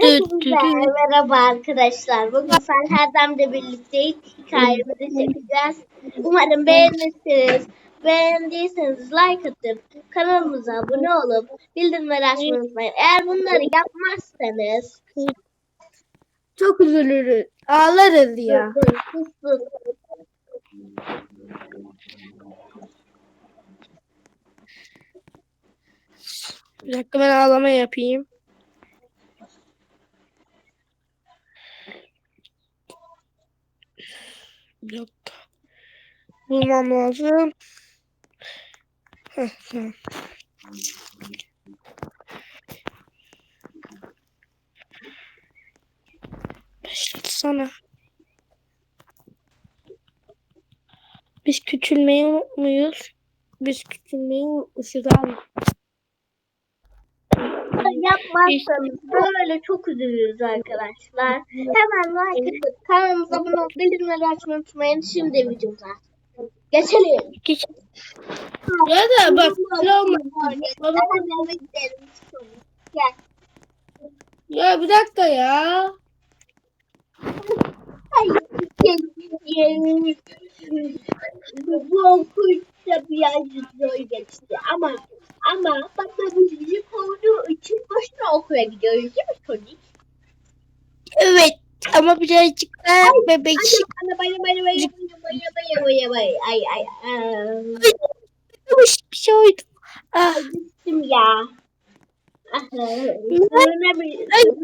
Hepinize merhaba arkadaşlar. Bugün Serherdem'le birlikte hikayemizi çekeceğiz. Umarım beğenirsiniz. Beğendiyseniz like atıp kanalımıza abone olup bildirimleri açmayı unutmayın. Eğer bunları yapmazsanız Çok üzülürüz. Ağlarız ya. Sus. Bir dakika ben ağlama yapayım. Bir dakika. Bulmam lazım. Heh, tamam. Başlatsana. Biz küçülmeyi unutmuyuz. Biz küçülmeyi unutmuşuz abi. Yapmazsanız böyle çok üzülürüz arkadaşlar. Hemen like atıp kanalımıza abone olup bildirimleri açmayı unutmayın. Şimdi videomuza geçelim. Geç. Ya da bak ne Gel. Ya bir dakika ya. Bu okulda biraz zor geçti ama ama olduğu için boşuna okula gidiyoruz değil mi Tony? Evet ama birazcık daha bebek. Ay ay ay Hoş bir şey oldu. Ah, Gittim ya.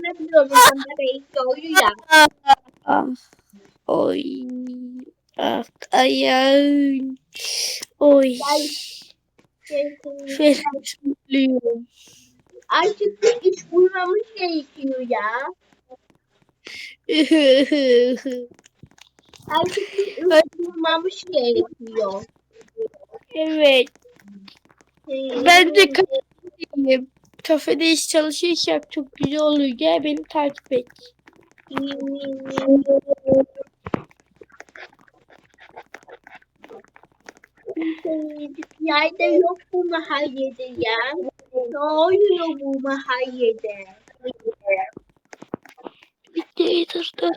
Ne biliyorum ben bebeği doğuyor ya. ah. Oy. Ah, ayağım. Oy. Ferahlıyor. Artık bir iş bulmamız gerekiyor ya. Artık bir iş bulmamız gerekiyor. evet. Ben de kafedeyim. Kafede iş çalışırsak çok güzel olur. Gel beni takip et. Yayda yok bu mahallede ya. Ne oluyor bu mahallede? Bitti dur.